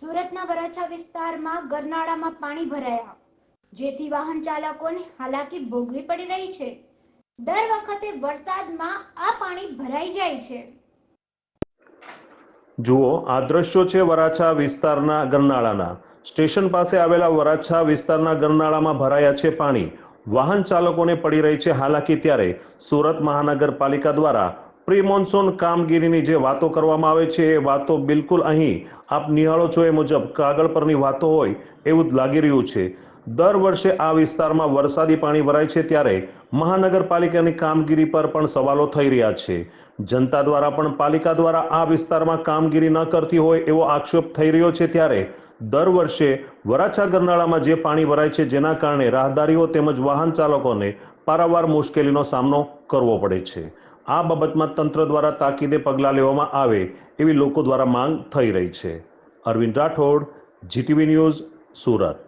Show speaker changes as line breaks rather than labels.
સુરતના વરાછા વિસ્તારમાં ગરનાળામાં પાણી ભરાયા. જેથી વાહન ચાલકોને હાલાકી ભોગવી પડી રહી છે. દર વખતે વરસાદમાં આ પાણી ભરાઈ જાય છે.
જુઓ, આ દ્રશ્યો છે વરાછા વિસ્તારના ગરનાળાના. સ્ટેશન પાસે આવેલા વરાછા વિસ્તારના ગરનાળામાં ભરાયા છે પાણી. વાહન ચાલકોને પડી રહી છે હાલાકી ત્યારે સુરત મહાનગરપાલિકા દ્વારા પ્રી મોન્સૂન કામગીરીની જે વાતો કરવામાં આવે છે, એ વાતો બિલકુલ અહીં આપ નિહાળો છો એ મુજબ કાગળ પરની વાતો હોય એવું જ લાગી રહ્યું છે. દર વર્ષે આ વિસ્તારમાં વરસાદી પાણી ભરાય છે ત્યારે મહાનગરપાલિકાની કામગીરી પર પણ સવાલો થઈ રહ્યા છે. જનતા દ્વારા પણ પાલિકા દ્વારા આ વિસ્તારમાં કામગીરી ન કરતી હોય એવો આક્ષેપ થઈ રહ્યો છે ત્યારે દર વર્ષે વરાછા ગરનાળામાં જે પાણી ભરાય છે જેના કારણે રાહદારીઓ તેમજ વાહન ચાલકોને પારાવાર મુશ્કેલીનો સામનો કરવો પડે છે. આ બાબતમાં તંત્ર દ્વારા તાકીદે પગલાં લેવામાં આવે એવી લોકો દ્વારા માંગ થઈ રહી છે. Arvind Rathod, GTV news, Surat.